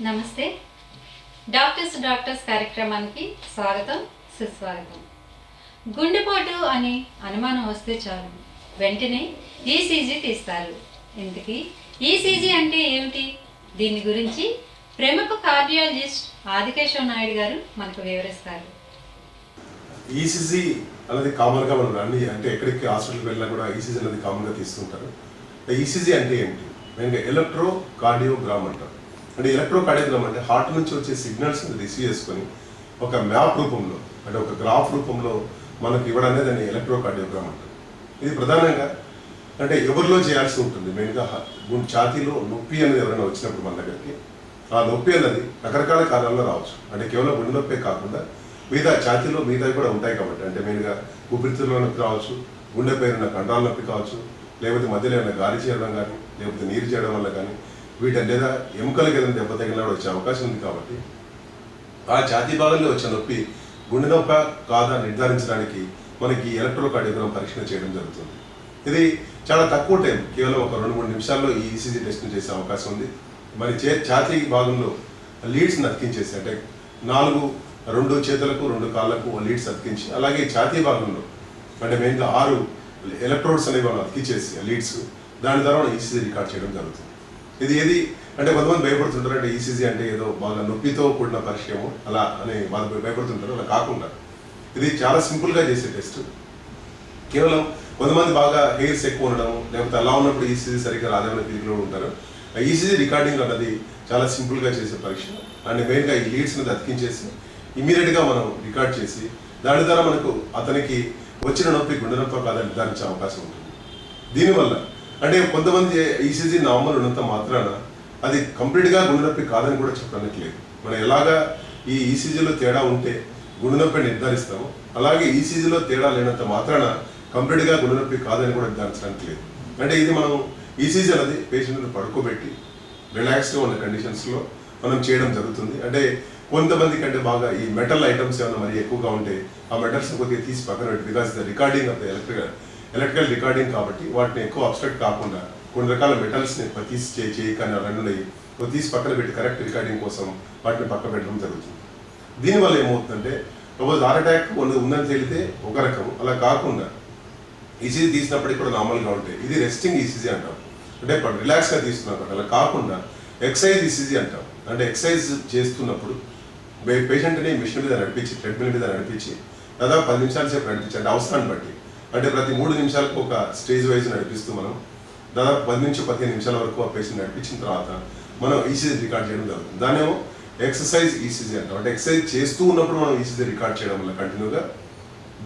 నమస్తే. Doctors doctors కార్యక్రమానికి స్వాగతం సుస్వాగతం. గుండెపోటు అని అనుమానం వస్తే చాలు. వెంటనే ఈసీజీ తీస్తారు. ఇంతకీ ఈసీజీ అంటే ఏమిటి? దీని గురించి ప్రముఖ కార్డియాలజిస్ట్ ఆదికేశవ నాయుడు గారు మనకు వివరిస్తారు. ఈసీజీ అనేది కామన్గా మనం అన్ని అంటే ఎక్కడికి హాస్పిటల్కి వెళ్ళినా కూడా ఈసీజీ అనేది కామన్గా తీస్తుంటారు ఈసీజీ అంటే ఏంటి ఎలక్ట్రో కార్డియోగ్రామ్ అంటారు. అంటే ఎలక్ట్రోకార్డియోగ్రామ్ అంటే హార్ట్ నుంచి వచ్చే సిగ్నల్స్ రిసీవ్ చేసుకొని ఒక మ్యాప్ రూపంలో అంటే ఒక గ్రాఫ్ రూపంలో మనకి ఇవ్వడం అనేది దాన్ని ఎలక్ట్రోకార్డియోగ్రామ్ అంటారు. ఇది ప్రధానంగా అంటే ఎవరిలో చేయాల్సి ఉంటుంది? మెయిన్గా గుండె ఛాతీలో నొప్పి అనేది ఎవరైనా వచ్చినప్పుడు మన దగ్గరికి ఆ నొప్పి అన్నది రకరకాల కాలంలో రావచ్చు. అంటే కేవలం గుండె నొప్పే కాకుండా మిగతా ఛాతీలో మిగతా కూడా ఉంటాయి కాబట్టి. అంటే మెయిన్గా ఊపిరితిత్తుల నొప్పి రావచ్చు గుండె పేరున్న కండరాల నొప్పి కావచ్చు లేకపోతే మధ్యలో ఏమైనా గాలి చేయడం కానీ లేకపోతే నీరు చేయడం వల్ల కానీ వీటి లేదా ఎముకలు ఏదైనా దెబ్బ తగిలినా వచ్చే అవకాశం ఉంది కాబట్టి ఆ ఛాతీ భాగంలో వచ్చే నొప్పి గుండె నొప్ప కాదా నిర్ధారించడానికి మనకి ఎలక్ట్రోకార్డియోగ్రామ్ పరీక్ష చేయడం జరుగుతుంది. ఇది చాలా తక్కువ టైం కేవలం ఒక రెండు మూడు నిమిషాల్లో ఈ ఈసీజీ టెస్ట్ చేసే అవకాశం ఉంది. మరి చే ఛాతీ భాగంలో లీడ్స్ని అతికించేసి అంటే నాలుగు రెండు చేతులకు రెండు కాళ్ళకు లీడ్స్ అతికించి అలాగే ఛాతీ భాగంలో అంటే మెయిన్గా ఆరు ఎలక్ట్రోడ్స్ అనేవి మనం అతికించేసి లీడ్స్ దాని ద్వారా ఈసీజీ రికార్డ్ చేయడం జరుగుతుంది. ఇది ఏది? అంటే కొంతమంది భయపడుతుంటారు అంటే ఈసీజీ అంటే ఏదో బాగా నొప్పితో కూడిన పరిచయం అలా అని వాళ్ళు భయపడుతుంటారు అలా కాకుండా. ఇది చాలా సింపుల్గా చేసే టెస్ట్. కేవలం కొంతమంది బాగా హెయిర్స్ ఎక్కువ ఉండడం లేకపోతే అలా ఉన్నప్పుడు ఈసీజీ సరిగ్గా రాదేమని తిరిగిలో ఉంటారు. ఆ ఈసీజీ రికార్డింగ్ అన్నది చాలా సింపుల్గా చేసే పరీక్ష. అండ్ మెయిన్గా ఈ లీడ్స్ అతికించేసి ఇమీడియట్గా మనం రికార్డ్ చేసి దాని ద్వారా మనకు అతనికి వచ్చిన నొప్పి గుండె నొప్పి కాదని నిర్ధారించే అవకాశం ఉంటుంది. దీనివల్ల అంటే కొంతమంది ఈసీజీ నార్మల్ ఉన్నంత మాత్రాన అది కంప్లీట్గా గుండె నొప్పి కాదని కూడా చెప్పడానికి లేదు మనం ఎలాగా ఈ ఈసీజీలో తేడా ఉంటే గుండె నొప్పి నిర్ధారిస్తాము అలాగే ఈసీజీలో తేడా లేనంత మాత్రాన కంప్లీట్గా గుండె నొప్పి కాదని కూడా నిర్ధారించడానికి లేదు. అంటే ఇది మనం ఈసీజీ అనేది పేషెంట్ని పడుకోబెట్టి రిలాక్స్గా ఉన్న కండిషన్స్లో మనం చేయడం జరుగుతుంది. అంటే కొంతమంది కంటే బాగా ఈ మెటల్ ఐటమ్స్ ఏమైనా మరి ఎక్కువగా ఉంటే ఆ మెటల్స్ కొద్దిగా తీసి పక్కన పెట్టి because the recording of the electrical electrical recording కాబట్టి వాటిని ఎక్కువ అబ్స్ట్రక్ట్ కాకుండా కొన్ని రకాల మెటల్స్ని తీసి చేయి చేయి రెండు ఉన్నాయి తీసి పక్కన పెట్టి కరెక్ట్ రికార్డింగ్ కోసం వాటిని పక్క పెట్టడం జరుగుతుంది. దీనివల్ల ఏమవుతుందంటే సపోజ్ హార్ట్ అటాక్ ఉందని తెలితే ఒక రకం. అలా కాకుండా ఈసీజీ తీసినప్పటికీ కూడా నార్మల్గా ఉంటాయి ఇది రెస్టింగ్ ఈసీజీ అంటాం. అంటే రిలాక్స్గా తీస్తున్నాం అలా కాకుండా ఎక్సైజ్ ఈసీజీ అంటాం. అంటే ఎక్సైజ్ చేస్తున్నప్పుడు పేషెంట్ని మిషన్ మీద నడిపించి ట్రెడ్మిల్ మీద నడిపించి దాదాపు పది నిమిషాల సేపు నడిపించండి అవసరాన్ని బట్టి. అంటే ప్రతి మూడు నిమిషాలకు ఒక స్టేజ్ వైజ్ నడిపిస్తూ మనం దాదాపు పది నుంచి పదిహేను నిమిషాల వరకు ఆ పేషెంట్ నడిపించిన తర్వాత మనం ఈసీజీ రికార్డ్ చేయడం జరుగుతుంది. దానేమో ఎక్సర్సైజ్ ఈసీజీ అంటాం. అంటే ఎక్సర్సైజ్ చేస్తూ ఉన్నప్పుడు మనం ఈసీజీ రికార్డ్ చేయడం వల్ల కంటిన్యూగా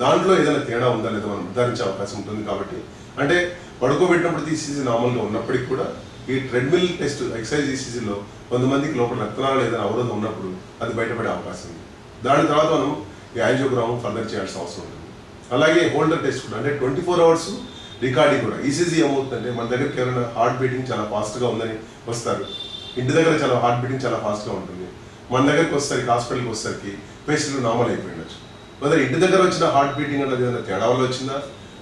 దాంట్లో ఏదైనా తేడా ఉందా లేదా మనం నిర్ధారించే అవకాశం ఉంటుంది కాబట్టి. అంటే పడుకోబెట్టినప్పుడు ఈసీజీ నార్మల్గా ఉన్నప్పటికీ కూడా ఈ ట్రెడ్మిల్ టెస్ట్ ఎక్సర్సైజ్ ఈసీజీలో కొంతమందికి లోపల రక్తనాళాలు ఏదైనా అవరోధం ఉన్నప్పుడు అది బయటపడే అవకాశం ఉంది. దాని తర్వాత మనం ఈ యాంజియోగ్రామ్ ఫర్దర్ చేయాల్సిన అవసరం ఉంటుంది. అలాగే హోల్డర్ టెస్ట్ కూడా అంటే ట్వంటీ ఫోర్ అవర్స్ రికార్డింగ్ కూడా. ఈసీజీ ఏమవుతుందంటే మన దగ్గరికి ఎవరైనా హార్ట్ బీటింగ్ చాలా ఫాస్ట్గా ఉందని వస్తారు. ఇంటి దగ్గర చాలా హార్ట్ బీటింగ్ చాలా ఫాస్ట్గా ఉంటుంది. మన దగ్గరికి వస్తారు హాస్పిటల్కి వచ్చేసరికి పేషెంట్ నార్మల్ అయిపోయిండొచ్చు మరి ఇంటి దగ్గర వచ్చిన హార్ట్ బీటింగ్ అన్నది ఏదైనా తేడా వల్ల వచ్చిందా?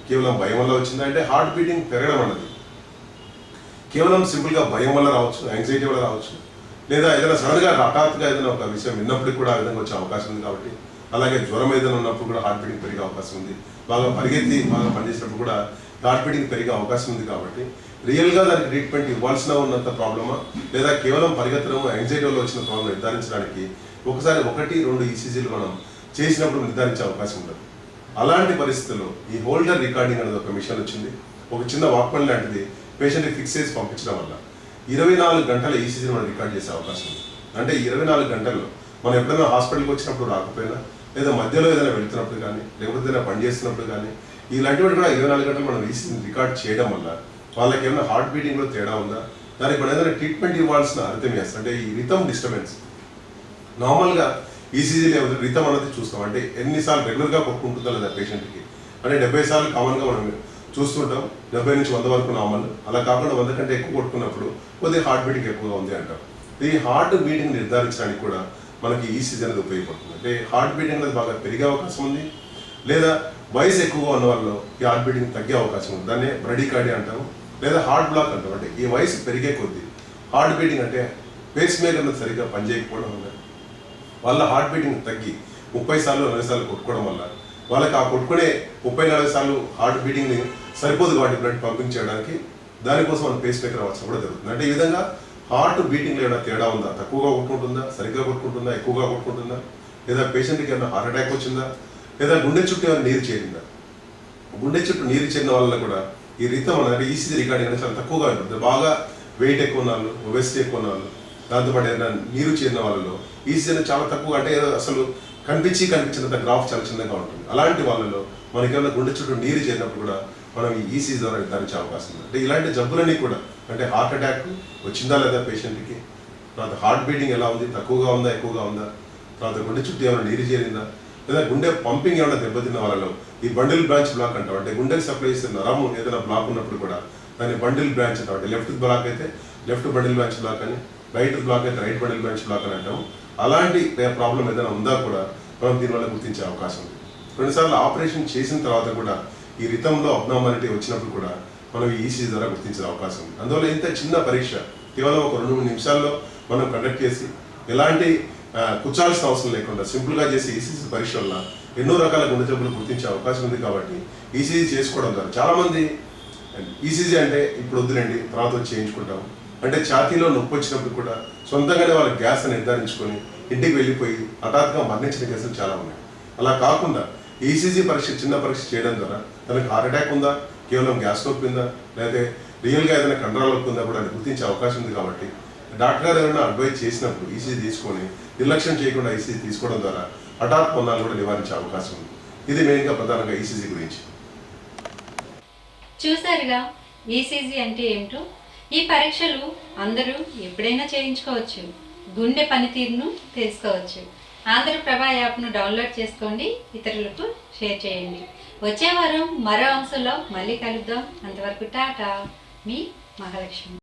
కేవలం భయం వల్ల వచ్చిందా? అంటే హార్ట్ బీటింగ్ పెరగడం అన్నది. కేవలం సింపుల్గా భయం వల్ల రావచ్చు యాంగ్జైటీ వల్ల రావచ్చు లేదా ఏదైనా సడన్గా హఠాత్తుగా ఏదైనా ఒక విషయం విన్నప్పుడు కూడా ఆ విధంగా వచ్చే అవకాశం ఉంది కాబట్టి అలాగే జ్వరం ఏదైనా ఉన్నప్పుడు కూడా హార్ట్ బీటింగ్ పెరిగే అవకాశం ఉంది. బాగా పరిగెత్తి బాగా పనిచేసినప్పుడు కూడా హార్ట్ బీటింగ్ పెరిగే అవకాశం ఉంది కాబట్టి రియల్గా దానికి ట్రీట్మెంట్ ఇవ్వాల్సిన ఉన్నంత ప్రాబ్లమా? లేదా కేవలం పరిగెత్తడం యాంగ్జైటీ వచ్చిన ప్రాబ్లం నిర్ధారించడానికి ఒకసారి ఒకటి రెండు ఈసీజీలు మనం చేసినప్పుడు నిర్ధారించే అవకాశం ఉండదు అలాంటి పరిస్థితుల్లో ఈ హోల్డర్ రికార్డింగ్ అనేది ఒక మిషన్ వచ్చింది. ఒక చిన్న వాక్మన్ లాంటిది పేషెంట్ని ఫిక్స్ చేసి పంపించడం వల్ల ఇరవై నాలుగు గంటల ఈసీజీని మనం రికార్డ్ చేసే అవకాశం ఉంది. అంటే ఇరవై నాలుగు గంటల్లో మనం ఎప్పుడైనా హాస్పిటల్కి వచ్చినప్పుడు రాకపోయినా లేదా మధ్యలో ఏదైనా వెళ్తున్నప్పుడు కానీ లేకపోతే ఏదైనా పని చేస్తున్నప్పుడు కానీ ఇలాంటివి కూడా ఇరవై నాలుగు గంటలు మనం ఈసీజీని రికార్డ్ చేయడం వల్ల వాళ్ళకి ఏమైనా హార్ట్ బీటింగ్లో తేడా ఉందా? దానికి మనం ఏదైనా ట్రీట్మెంట్ ఇవ్వాల్సిన అర్థమేస్ అంటే ఈ రితం డిస్టర్బెన్స్ నార్మల్గా ఈసీజీ లెవెల్ రితం అనేది చూస్తాం. అంటే ఎన్నిసార్లు రెగ్యులర్గా కొట్టుకుంటుందా లేదా పేషెంట్కి అంటే డెబ్బై సార్లు కామన్గా మనం చూస్తుంటాం. డెబ్బై నుంచి వంద వరకు నార్మల్ అలా కాకుండా వంద కంటే ఎక్కువ కొట్టుకున్నప్పుడు కొద్దిగా హార్ట్ బీటింగ్ ఎక్కువగా ఉంది అంటాం. ఈ హార్ట్ బీటింగ్ నిర్ధారించడానికి కూడా మనకి ఈ అనేది ఉపయోగపడుతుంది. అంటే హార్ట్ బీటింగ్ అనేది బాగా పెరిగే అవకాశం ఉంది. లేదా వయసు ఎక్కువగా ఉన్న వాళ్ళు ఈ హార్ట్ బీటింగ్ తగ్గే అవకాశం ఉంది. దాన్నే బ్రడీకార్డియా అంటాము లేదా హార్ట్ బ్లాక్ అంటాం అంటే ఈ వయసు పెరిగే కొద్దీ హార్ట్ బీటింగ్ అంటే పేస్ మేకర్ అనేది సరిగ్గా పనిచేయకపోవడం వల్ల వాళ్ళ హార్ట్ బీటింగ్ తగ్గి ముప్పై సార్లు నలభై సార్లు కొట్టుకోవడం వల్ల వాళ్ళకి ఆ కొట్టుకునే ముప్పై నలభై సార్లు హార్ట్ బీటింగ్ని సరిపోదు కాబట్టి బ్లడ్ పంపించడానికి దానికోసం మనం పేస్ మేకర్ అవసరం కూడా జరుగుతుంది. అంటే ఈ విధంగా హార్ట్ బీటింగ్లో ఏమైనా తేడా ఉందా? తక్కువగా కొట్టుకుంటుందా? సరిగ్గా కొట్టుకుంటుందా? ఎక్కువగా కొట్టుకుంటుందా? లేదా పేషెంట్కి ఏమైనా హార్ట్ అటాక్ వచ్చిందా? లేదా గుండె చుట్టూ ఏమైనా నీరు చేరిందా? గుండె చుట్టూ నీరు చేరిన వాళ్ళలో కూడా ఈ రీతం అంటే ఈసీజీ రికార్డింగ్ అనేది చాలా తక్కువగా ఉంటుంది. బాగా వెయిట్ ఎక్కువ ఉన్న వాళ్ళు ఒబెసిటీ ఎక్కువ ఉన్న వాళ్ళు దాంతోపాటు ఏదైనా నీరు చేరిన వాళ్ళలో ఈసీజీ అనేది చాలా తక్కువ అంటే అసలు కనిపించి కనిపించినంత గ్రాఫ్ చాలా చిన్నగా ఉంటుంది. అలాంటి వాళ్ళలో మనకి గుండె చుట్టూ నీరు చేరినప్పుడు కూడా మనం ఈ ఈసీజీ ద్వారా నిర్ధారించే అవకాశం ఉంది. అంటే ఇలాంటి జబ్బులన్నీ కూడా అంటే హార్ట్ అటాక్ వచ్చిందా లేదా పేషెంట్కి తర్వాత హార్ట్ బీటింగ్ ఎలా ఉంది? తక్కువగా ఉందా? ఎక్కువగా ఉందా? తర్వాత గుండె చుట్టూ ఏమైనా నీరు చేరిందా? లేదా గుండె పంపింగ్ ఏమైనా దెబ్బతిన్న వాళ్ళలో ఈ బండిల్ బ్రాంచ్ బ్లాక్ అంటాం. అంటే గుండెకి సప్లై చేసే నరము ఏదైనా బ్లాక్ ఉన్నప్పుడు కూడా దాన్ని బండిల్ బ్రాంచ్ అంటాం. అంటే లెఫ్ట్ బ్లాక్ అయితే లెఫ్ట్ బండిల్ బ్రాంచ్ బ్లాక్ అని రైట్ బ్లాక్ అయితే రైట్ బండిల్ బ్రాంచ్ బ్లాక్ అని అంటాం. అలాంటి ప్రాబ్లం ఏదైనా ఉందా కూడా మనం దీనివల్ల గుర్తించే అవకాశం ఉంది. రెండుసార్లు ఆపరేషన్ చేసిన తర్వాత కూడా ఈ రితంలో అబ్నార్మాలిటీ వచ్చినప్పుడు కూడా మనం ఈసీ ద్వారా గుర్తించే అవకాశం ఉంది. అందువల్ల ఇంత చిన్న పరీక్ష కేవలం ఒక రెండు మూడు నిమిషాల్లో మనం కండక్ట్ చేసి ఎలాంటి కూర్చాల్సిన అవసరం లేకుండా సింపుల్గా చేసి ఈసీసీ పరీక్ష వల్ల ఎన్నో రకాల గుండె జబ్బులు గుర్తించే అవకాశం ఉంది కాబట్టి ఈసీజీ చేసుకోవడం ద్వారా చాలామంది ఈసీజీ అంటే ఇప్పుడు వద్దులేండి తర్వాత వచ్చి చేయించుకుంటాం అంటే ఛాతీలో నొప్పి వచ్చినప్పుడు కూడా సొంతంగానే వాళ్ళ గ్యాస్ నిర్ధారించుకొని ఇంటికి వెళ్ళిపోయి హఠాత్తుగా మరణించిన కేసులు చాలా ఉన్నాయి. అలా కాకుండా ఈసీజీ పరీక్ష చిన్న పరీక్ష చేయడం ద్వారా తనకు హార్ట్ అటాక్ ఉందా? కేవలం గ్యాస్ నొప్పి ఉందా? లేదా రియల్గా ఏదైనా కండరాలు నొప్పి ఉందా కూడా అని గుర్తించే అవకాశం ఉంది కాబట్టి డాక్టర్ గారు ఏమైనా అడ్వైజ్ చేసినప్పుడు ఈసీజీ తీసుకొని నిర్లక్ష్యం చేయకుండా ఈసీజీ తీసుకోవడం ద్వారా హఠాత్ పొందాలు కూడా నివారించే అవకాశం ఉంది. ఇది మెయిన్గా ప్రధానంగా ఈసీజీ గురించి. చూసారుగా ఈసీజీ అంటే ఏమిటో? ఈ పరీక్షలు అందరూ ఎప్పుడైనా చేయించుకోవచ్చు. గుండె పనితీరును తెలుసుకోవచ్చు. ఆంధ్రప్రభ యాప్ను డౌన్లోడ్ చేసుకోండి ఇతరులకు షేర్ చేయండి. వచ్చే వారం మరో అంశంలో మళ్ళీ కలుద్దాం. అంతవరకు టాటా. మీ మహాలక్ష్మి.